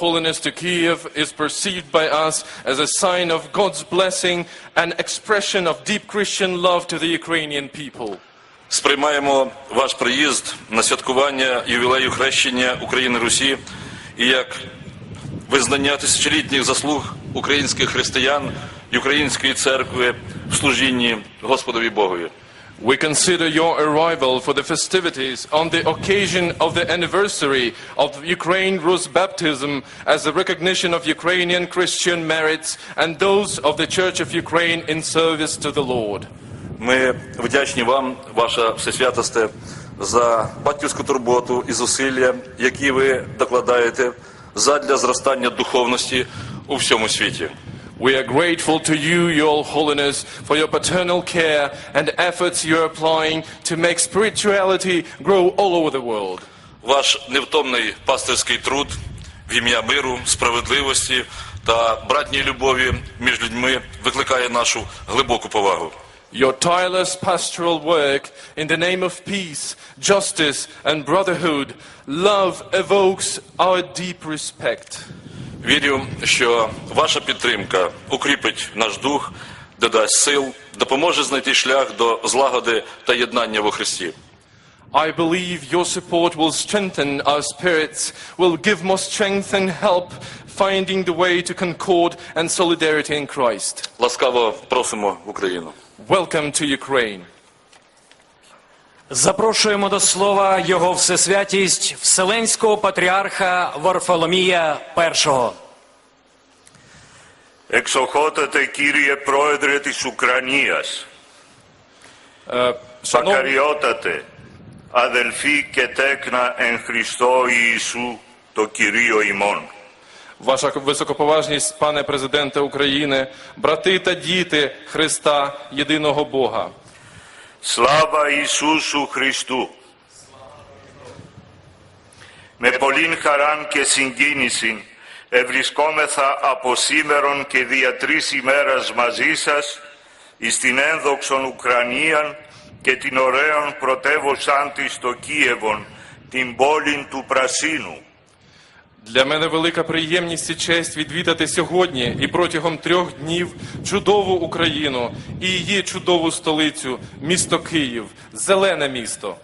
Holiness to Kiev is perceived by us as a sign of God's blessing and expression of deep Christian love to the Ukrainian people. Сприймаємо ваш приїзд на святкування ювілею хрещення України Русі і як визнання тисячолітніх заслуг українських християн і української церкви в служінні Господові Богові. We consider your arrival for the festivities on the occasion of the anniversary of Ukraine Rus baptism as a recognition of Ukrainian Christian merits and those of the Church of Ukraine in service to the Lord. Ми вдячні вам, ваша всесвятосте, за батьківську турботу і зусилля, які ви докладаєте задля зростання духовності у всьому світі. We are grateful to you, Your Holiness, for your paternal care and efforts you are applying to make spirituality grow all over the world. Ваш невтомний пастирський труд в ім'я миру, справедливості та братній любові між людьми викликає нашу глибоку повагу. Your tireless pastoral work in the name of peace, justice, and brotherhood, love evokes our deep respect. Вірю, що ваша підтримка укріпить наш дух, додасть сил, допоможе знайти шлях до злагоди та єднання во Христі. I believe your support will strengthen our spirits, will give more strength and help finding the way to concord and solidarity in Christ. Ласкаво просимо в Україну. Welcome to Ukraine. Запрошуємо до слова його всесвятість Вселенського патріарха Варфоломія І. Εξοχότατε κύριε Πρόεδρε της Ουκρανίας, Uh, Шановні, μακαριότατε, αδελφοί και τέκνα εν Χριστώ Ιησού το Κυρίο ημών. Ваша високоповажність, пане президенте України, брати та діти Христа, єдиного Бога. Σλάβα Ιησούσου Χριστού. Με πολλήν χαράν και συγκίνηση ευρισκόμεθα από σήμερον και δια τρεις ημέρας μαζί σας εις την ένδοξον Ουκρανίαν και την ωραίον πρωτεύωσάν της το Κίεβον, την πόλην του Πρασίνου. Для мене велика приємність і честь відвідати сьогодні і протягом трьох днів чудову Україну і її чудову столицю, місто Київ, зелене місто.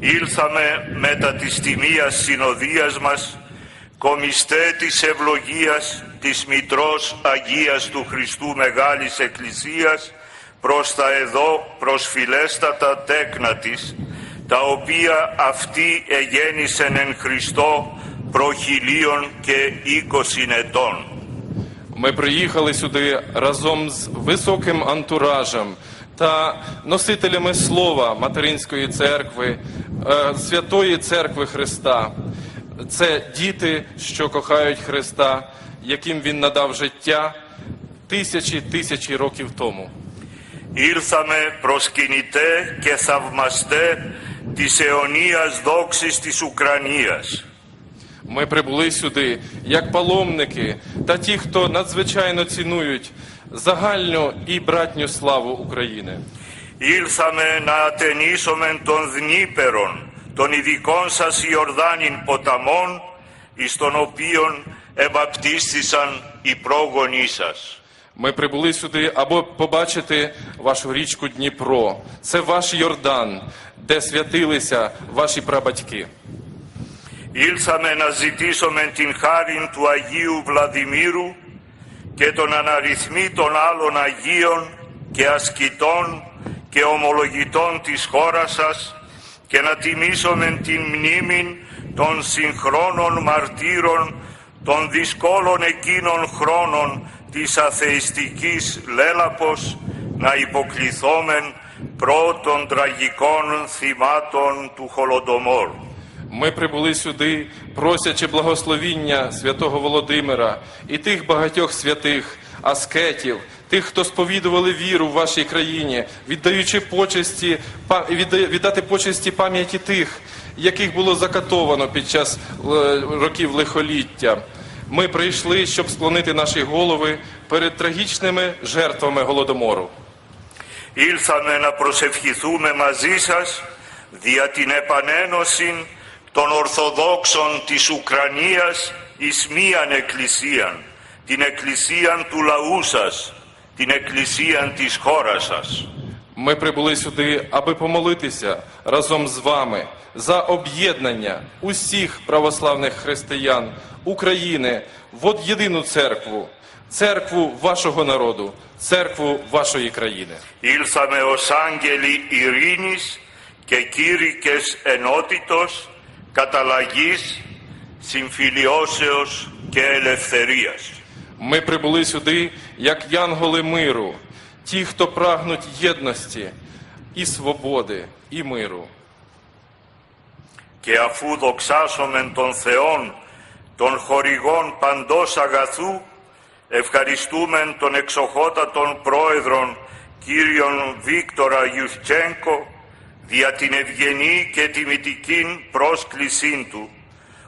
Ήλθαμε μετά της τιμίας συνοδείας μας, κομιστέ της ευλογίας της Μητρός Αγίας του Χριστού Μεγάλης Εκκλησίας, προς τα εδώ προσφυλέστατα τέκνα της, τα οποία αυτή εγέννησεν εν Χριστώ προχιλίων και είκοσιν ετών. Ми приїхали сюди разом з високим антуражем та носителями слова Материнської церкви, е, Святої Церкви Христа. Це діти, що кохають Христа, яким Він надав життя тисячі тисячі років тому. Ήρθαμε προσκυνητέ και θαυμαστέ της αιωνίας δόξης της Ουκρανίας. Ми прибули сюди як паломники та ті, хто надзвичайно цінують загальну і братню славу України. Ήλθαμε να ατενίσομεν των Δνήπερων, των ειδικών σας Ιορδάνην ποταμών, εις των οποίων ευαπτίστησαν οι πρόγονοί σας. Ми прибули сюди, аби побачити вашу річку Дніпро. Це ваш Йордан, де святилися ваші прабатьки. Ήλθαμε να ζητήσομεν την χάριν του Αγίου Βλαδιμήρου και των αναριθμήτων άλλων Αγίων και ασκητών και ομολογητών της χώρας σας και να τιμήσομεν την μνήμην των συγχρόνων μαρτύρων των δυσκόλων εκείνων χρόνων της αθεϊστικής λέλαπος να υποκληθόμεν πρώτων τραγικών θυμάτων του Χολοντομόρου. Ми прибули сюди, просячи благословіння святого Володимира і тих багатьох святих аскетів, тих, хто сповідували віру в вашій країні, віддаючи почесті, па- відда- віддати почесті пам'яті тих, яких було закатовано під час е, років лихоліття. Ми прийшли, щоб склонити наші голови перед трагічними жертвами голодомору. Ήλθαμε να προσευχηθούμε μαζί σας δια την επανένωση των Ορθοδόξων της Ουκρανίας εις μίαν εκκλησίαν, την εκκλησίαν του λαού σας, την εκκλησίαν της χώρας σας. Ми прибули сюди, аби помолитися разом з вами за об'єднання усіх православних християн України в от єдину церкву, церкву вашого народу, церкву вашої країни. Ήλθαμε ως άγγελοι ειρήνης και κήρυκες ενότητος, καταλλαγής, συμφιλιώσεως και ελευθερίας. Ми прибули сюди як янголи миру, ті, хто прагнуть єдності і свободи, і миру. Και αφού δοξάσομεν τον Θεόν, των χορηγών παντός αγαθού, ευχαριστούμεν τον εξοχότατον πρόεδρον κύριον Βίκτορα Ιουστσένκο δια την ευγενή και τιμητικήν πρόσκλησήν του,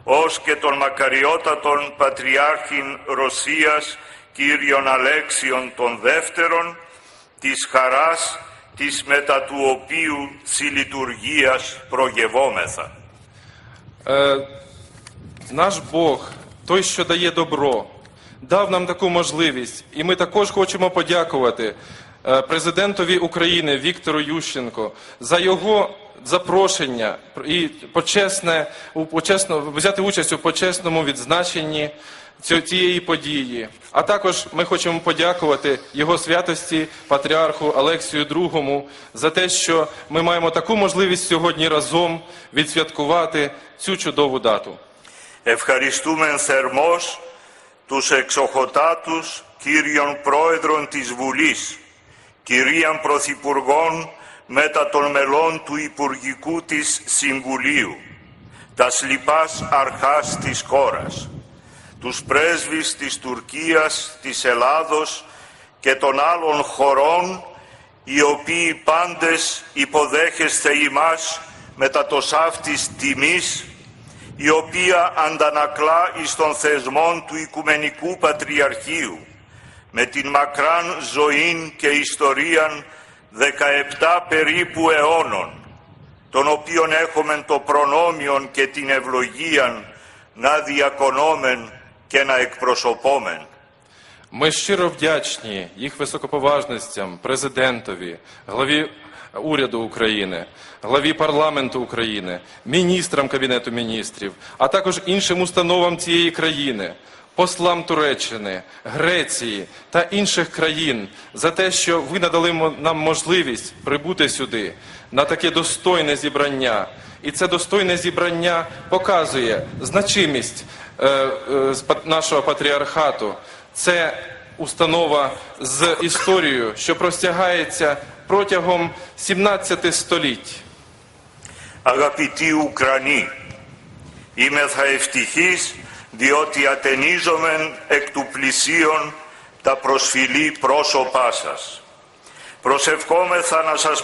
ως και τον μακαριότατον Πατριάρχην Ρωσίας κύριον Αλέξιον τον δεύτερον, της χαράς της μετά του οποίου συλλειτουργίας προγευόμεθα. Е, наш Бог, той, що дає добро, дав нам таку можливість, і ми також хочемо подякувати е, президентові України Віктору Ющенко за його запрошення і почесне, у- почесно, взяти участь у почесному відзначенні цю- цієї події. А також ми хочемо подякувати його святості патріарху Алексію II за те, що ми маємо таку можливість сьогодні разом відсвяткувати цю чудову дату. Ευχαριστούμε θερμός τους εξοχοτάτους κύριων Πρόεδρων της Βουλής, Κυρίαν Πρωθυπουργών μετά των μελών του Υπουργικού της Συμβουλίου, τα λοιπάς αρχάς της χώρας, τους πρέσβεις της Τουρκίας, της Ελλάδος και των άλλων χωρών, οι οποίοι πάντες υποδέχεστε ημάς μετά το σάφτης τιμής, η οποία αντανακλά εις των θεσμών του Οικουμενικού Πατριαρχείου, με την μακράν ζωήν και ιστορίαν 17 περίπου αιώνων, των οποίων έχουμε το προνόμιον και την ευλογίαν να διακονόμεν και να εκπροσωπόμεν. Ми щиро вдячні їх високоповажностям, президентові, главі уряду України, главі парламенту України, міністрам Кабінету міністрів, а також іншим установам цієї країни, послам Туреччини, Греції та інших країн за те, що ви надали мо- нам можливість прибути сюди на таке достойне зібрання. І це достойне зібрання показує значимість е, е, з пат- нашого патріархату. Це установа з історією, що простягається протягом 17 століть. Αγαπητοί Ουκρανοί, είμεθα ευτυχείς διότι ατενίζομεν εκ του πλησίον τα προσφυλή πρόσωπά σας. Προσευχόμεθα να σας